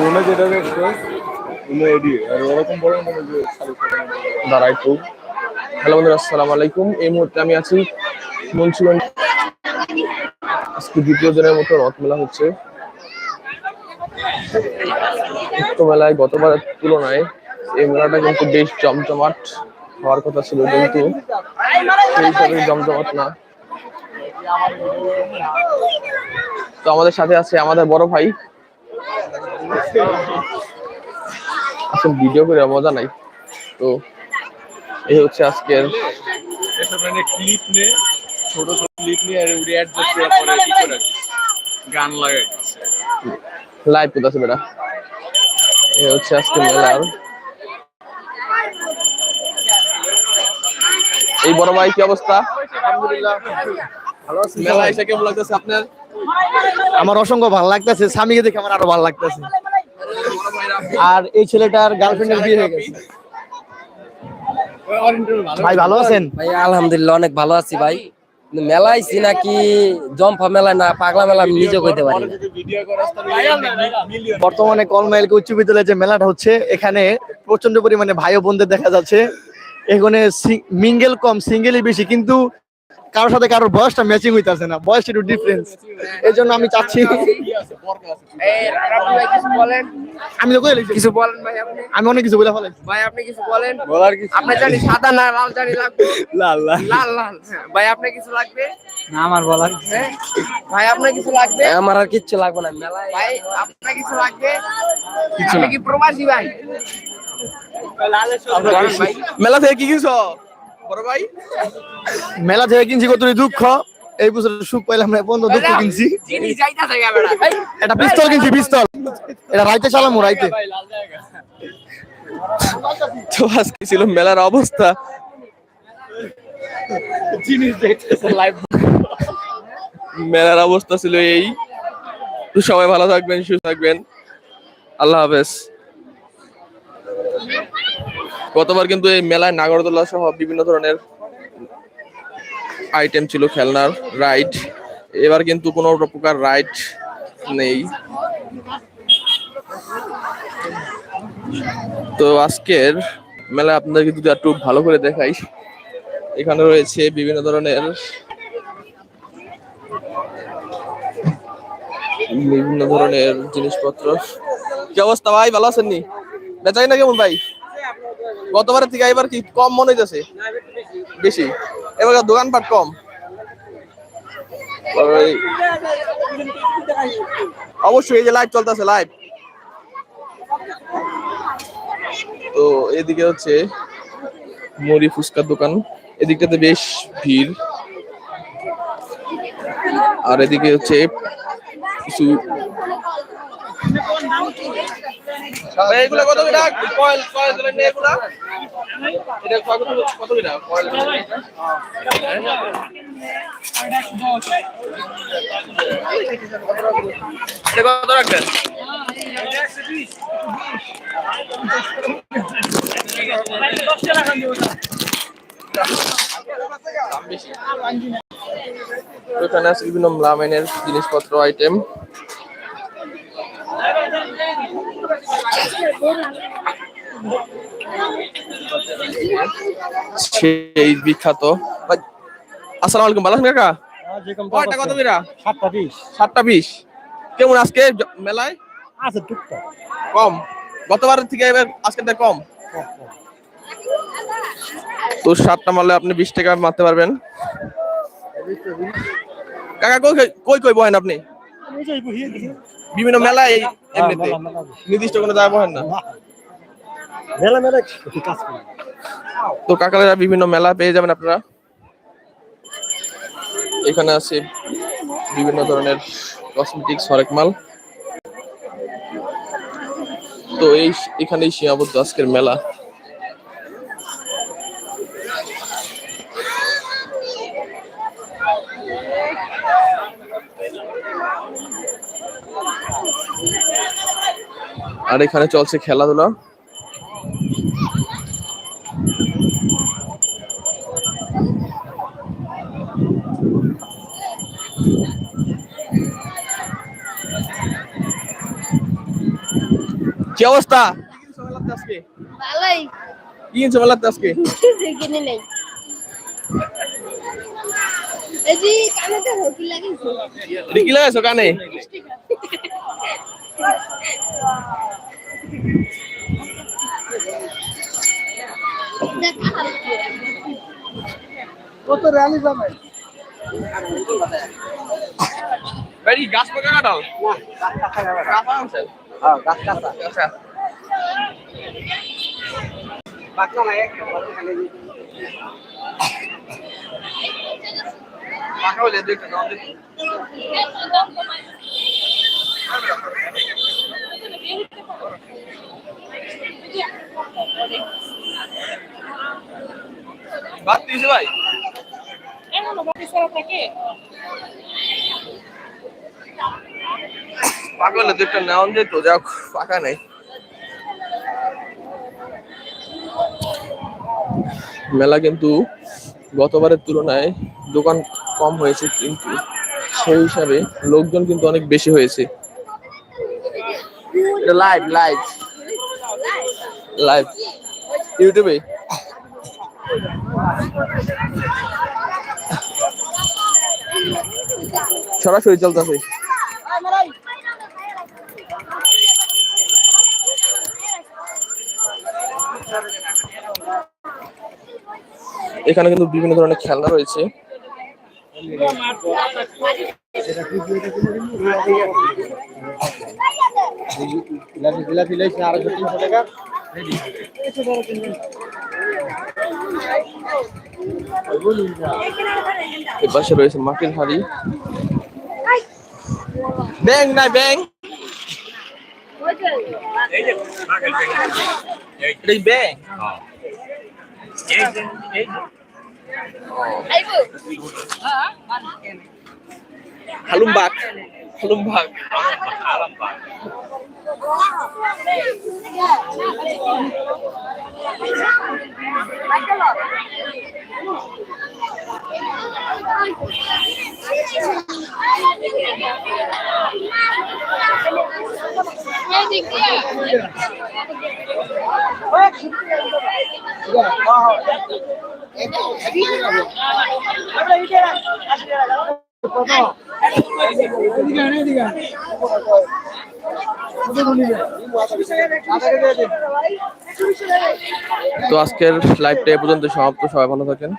পুরোনো যেটা এডি হ্যালো বন্ধুরা, আসসালামু আলাইকুম। এই মুহূর্তে আমি আছি মুন্সিগঞ্জ আজকে দ্বিতীয় দিনের মতো রথ মেলা হচ্ছে। উক্ত মেলায় গতবারের তুলনায় এই মেলাটা কিন্তু বেশ জমজমাট হওয়ার কথা ছিল, কিন্তু সেই হিসাবে জমজমাট না। তো আমাদের সাথে আছে আমাদের বড় ভাই আসলে ভিডিও করে মজা নাই। তো এই হচ্ছে আজকের মানে ক্লিপ নে ছোট ছোট ক্লিপ নিয়ে আর উড়ে অ্যাডজাস্ট করে পরে কি করে গান লাগাই লাইভ কোথাছে বেটা। এই হচ্ছে আজকে মেলার। এই বড় ভাই কি অবস্থা? আলহামদুলিল্লাহ। ভালো আছি মেলা এসে কেমন লাগতেছে আপনার? আমার অসংখ্য ভালো লাগতেছে স্বামীকে দেখে আমার আরও ভালো লাগতেছে। আর এই ছেলেটার গার্লফ্রেন্ডের বিয়ে হয়ে গেছে। ভাই ভালো আছেন? ভাই আলহামদুলিল্লাহ অনেক ভালো আছি ভাই। কিন্তু মেলা আইছি নাকি জম্পা মেলা না পাগলা মেলা আমি নিজে কইতে পারি বর্তমানে কলমাইলকে উচ্চ বিদ্যালয়ে যে মেলাটা হচ্ছে এখানে প্রচণ্ড পরিমাণে ভাই ও বোনদের দেখা যাচ্ছে। এখানে মিঙ্গেল কম সিঙ্গেলই বেশি কিন্তু কারোর সাথে কারোর বয়সটা ম্যাচিং হইতাছে না বয়স একটু ডিফারেন্স এই জন্য আমি চাচ্ছি আমি তো কই কিছু বলেন ভাই আপনি? আমি অনেক কিছু বলে ফেলাই ভাই আপনি কিছু বলেন? বলার কিছু আপনি জানি সাদা না লাল জানি লাগবে। লাল লাল। লাল লাল। হ্যাঁ। ভাই আপনি কিছু লাগবে? না আমার বলার হ্যাঁ। ভাই আপনার কিছু লাগবে? আমার আর কিচ্ছু লাগবে না মেলায় ভাই আপনার কিছু লাগবে? কিছু কি প্রবাসী ভাই? মেলা থেকে কি কিছু বড় ভাই। মেলা থেকে কিনছি কত দুঃখ। এই বছর সুখ পাইলাম না বন্ধ দুঃখ কিনছি। এটা পিস্তল কিনছি পিস্তল। এটা রাইতে চালামু রাইতে। তো আজকে ছিল মেলার অবস্থা। মেলার অবস্থা ছিল এই। সবাই ভালো থাকবেন সুস্থ থাকবেন। আল্লাহ হাফেজ। গতবার কিন্তু এই মেলায় নাগরদোলা সহ বিভিন্ন ধরনের আইটেম ছিল, খেলনার রাইড এবার কিন্তু কোনো প্রকার রাইড নেই। তো আজকের মেলা আপনাদেরকে যদি একটু ভালো করে দেখাই, এখানে রয়েছে বিভিন্ন ধরনের বিভিন্ন ধরনের জিনিসপত্র। কি অবস্থা ভাই? ভালো আছেন নি? বেচাই না কেমন ভাই? গতবারের থেকে এবার কি কম মনে হইতেছে? বেশি। এবার দোকানপাট কম? অবশ্যই এই যে লাইভ চলতেছে লাইভ তো এদিকে হচ্ছে মুড়ি ফুচকার দোকান। এদিকটাতে বেশ ভিড়। আর এদিকে হচ্ছে কিছু ভাই, কত করে? কয়েল কয়েল এগুলা। এটা কত কত রাখবেন? এখানে আছে বিভিন্ন রামেনের জিনিসপত্র আইটেম। সেই বিখ্যাত। আসসালামু আলাইকুম ভালো আছেন কাকা? কয়টা কত বিরা? সাতটা পিস সাতটা বিশ। কেমন আজকে মেলায়? আছে টুকটাক। কম। গতবারের থেকে এবার কম। তো সাতটা মারলে আপনি বিশ টাকা মারতে পারবেন। কাকা কই কই- কই বহেন আপনি? বিভিন্ন মেলায় এমনিতে। নির্দিষ্ট কোনো জায়গায় বহেন না। মেলা মেলা কাজ তো কাকালেরা বিভিন্ন মেলা পেয়ে যাবেন আপনারা। এখানে আছে বিভিন্ন ধরনের কসমেটিক্স হরেক মাল। তো এই এখানেই সীমাবদ্ধ আজকের মেলা। আর এখানে চলছে খেলাধুলা। কি অবস্থা কি কিনছো মেলাতে আজকে ভালোই কি কিনছো মেলাতে আজকে কিছু কিনে নেই এই যে কানে তো হকি লাগিয়েছে এটা কি লাগাইছো কানে বাড়ি গাছ পাকা কাটাল কাঁচা আনছেন আচ্ছা পাকা নাও দিন। বাদ দিয়েছে ভাই। পাকা হলে দুইটা নেওয়া যেত যাক পাকা নেই। মেলা কিন্তু গতবারের তুলনায় দোকান কম হয়েছে কিন্তু সেই হিসাবে লোকজন কিন্তু অনেক বেশি হয়েছে। লাইভ লাইভ লাইভ ইউটিউবে? সরাসরি চলতেছে। এখানে কিন্তু বিভিন্ন ধরনের খেলনা রয়েছে। পাশে রয়েছে মাটির হাড়ি। ব্যাং নাই ব্যাং। ব্যাং। Halumbak. Halumbak. Halumbak. তো আজকের লাইভটা এ পর্যন্ত সমাপ্ত। সবাই ভালো থাকেন।